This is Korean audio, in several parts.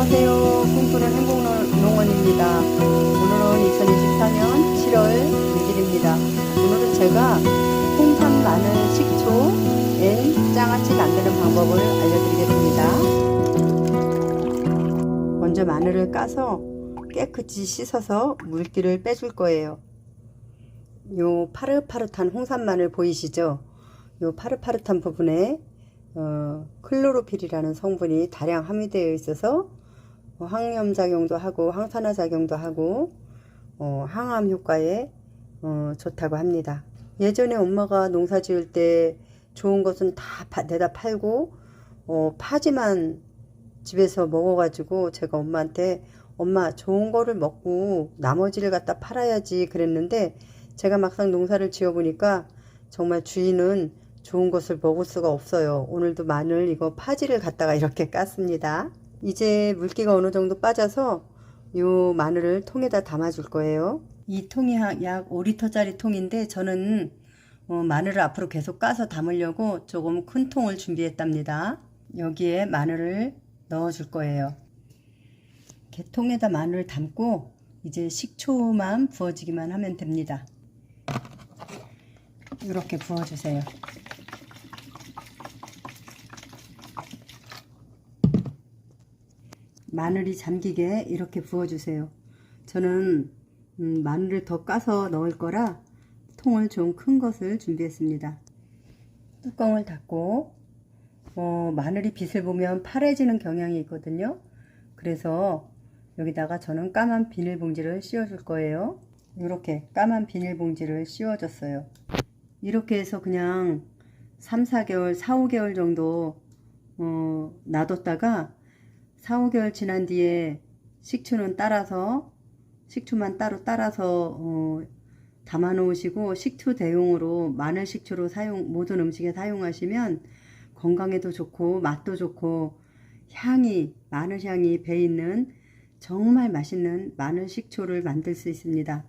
안녕하세요. 꿈꾸는 행복농원입니다. 오늘은 2024년 7월 6일입니다. 오늘은 제가 홍삼 마늘 식초 앤 장아찌 만드는 방법을 알려드리겠습니다. 먼저 마늘을 까서 깨끗이 씻어서 물기를 빼줄 거예요. 요 파릇파릇한 홍삼 마늘 보이시죠? 요 파릇파릇한 부분에 어, 클로로필이라는 성분이 다량 함유되어 있어서 어, 항염 작용도 하고 항산화 작용도 하고 어, 항암 효과에 어, 좋다고 합니다. 예전에 엄마가 농사 지을 때 좋은 것은 다 파- 내다 팔고 어, 파지만 집에서 먹어가지고 제가 엄마한테 엄마 좋은 거를 먹고 나머지를 갖다 팔아야지 그랬는데 제가 막상 농사를 지어보니까 정말 주인은 좋은 것을 먹을 수가 없어요. 오늘도 마늘 이거 파지를 갖다가 이렇게 깠습니다. 이제 물기가 어느 정도 빠져서 요 마늘을 통에다 담아줄 거예요. 이 통이 한- 약 5리터짜리 통인데 저는 어, 마늘을 앞으로 계속 까서 담으려고 조금 큰 통을 준비했답니다. 여기에 마늘을 넣어줄 거예요. 이렇게 통에다 마늘을 담고 이제 식초만 부어주기만 하면 됩니다. 이렇게 부어주세요. 마늘이 잠기게 이렇게 부어주세요. 저는 음, 마늘을 더 까서 넣을 거라 통을 좀 큰 것을 준비했습니다. 뚜껑을 닫고 어, 마늘이 빛을 보면 파래지는 경향이 있거든요. 그래서 여기다가 저는 까만 비닐봉지를 씌워줄 거예요. 이렇게 까만 비닐봉지를 씌워줬어요. 이렇게 해서 그냥 3, 4개월, 4, 5개월 정도 어, 놔뒀다가 4, 5개월 지난 뒤에 식초는 따라서 식초만 따로 따라서 어, 담아 놓으시고 식초 대용으로 마늘 식초로 사용 모든 음식에 사용하시면 건강에도 좋고 맛도 좋고 향이 마늘 향이 배 있는 정말 맛있는 마늘 식초를 만들 수 있습니다.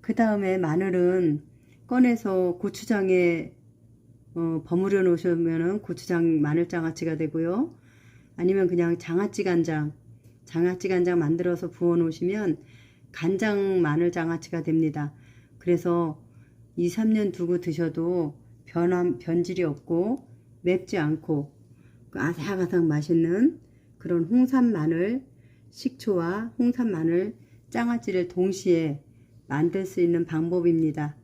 그 다음에 마늘은 꺼내서 고추장에 어, 버무려 놓으시면은 고추장 마늘 장아찌가 되고요. 아니면 그냥 장아찌 간장, 장아찌 간장 만들어서 부어 놓으시면 간장 마늘 장아찌가 됩니다. 그래서 2, 3년 두고 드셔도 변함, 변질이 없고 맵지 않고 그 아삭아삭 맛있는 그런 홍삼 마늘 식초와 홍삼 마늘 장아찌를 동시에 만들 수 있는 방법입니다.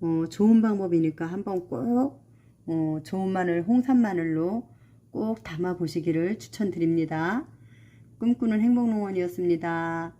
어, 좋은 방법이니까 한번 꼭 어, 좋은 마늘 홍삼 마늘로 꼭 담아 보시기를 추천드립니다. 꿈꾸는 행복농원이었습니다.